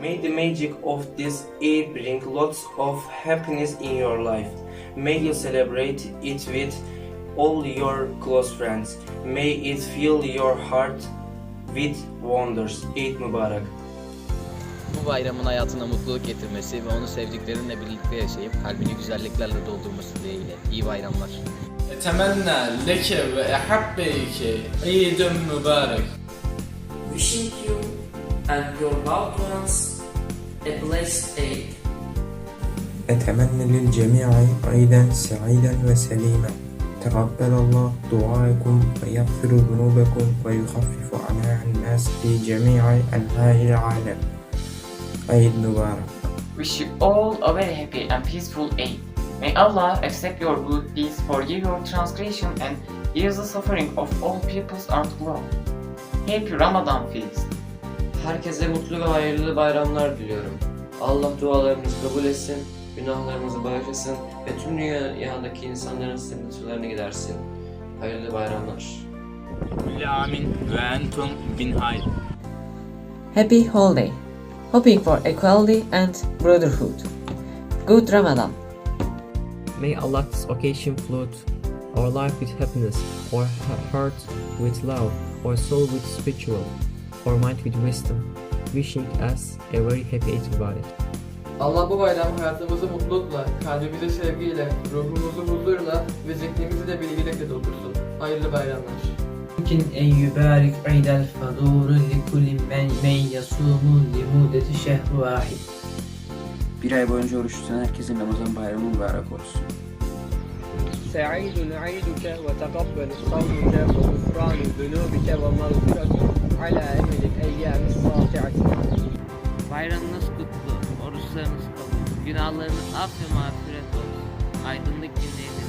May the magic of this year bring lots of happiness in your life. May you celebrate it with all your close friends. May it fill your heart with wonders. Eid Mubarak. Bu bayramın hayatına mutluluk getirmesi ve onu sevdiklerinle birlikte yaşayıp kalbini güzelliklerle doldurması dileğiyle. İyi bayramlar. Etemenna leke ve ehabbeyke. Eidun mübarek. Wishing you and your loved ones a blessed Eid. أتمنى للجميع عيدا سعيدا وسليما تقبل الله دعاءكم ويغفر ذنوبكم ويخفف عنها الناس في جميع أنحاء العالم عيد مبارك Wish you all a very happy and peaceful Eid. May Allah accept your good deeds, forgive your transgression, and ease the suffering of all peoples around the globe. Happy Ramadan feast. Herkese mutlu ve hayırlı bayramlar diliyorum. Allah dualarımızı kabul etsin, günahlarımızı bağışlasın ve tüm dünyadaki insanların sıkıntılarını gidersin. Hayırlı bayramlar. amin ve entum bin hayr. Happy Holiday. Hoping for equality and brotherhood. Good Ramadan. May Allah this occasion flood our life with happiness, our heart with love, our soul with spiritual our mind with wisdom. Wishing us a very happy Eid Mubarak. Allah bu bayram hayatımızı mutlulukla, kalbimizi sevgiyle, ruhumuzu huzurla ve zihnimizi de bilgilikle doldursun. Hayırlı bayramlar. يمكن أن يبارك عيد الفطور لكل من من يصوم لمدة شهر واحد Bir ay boyunca oruç tutan herkesin Ramazan bayramı mübarek olsun. سعيد عيدك وتقبل صومك وغفران ذنوبك ومغفرة ala emril eyyâmis sâfi'atin. Bayramınız kutlu, oruçlarınız kabul, günahlarınız af ve mağfiret olsun. Aydınlık günleriniz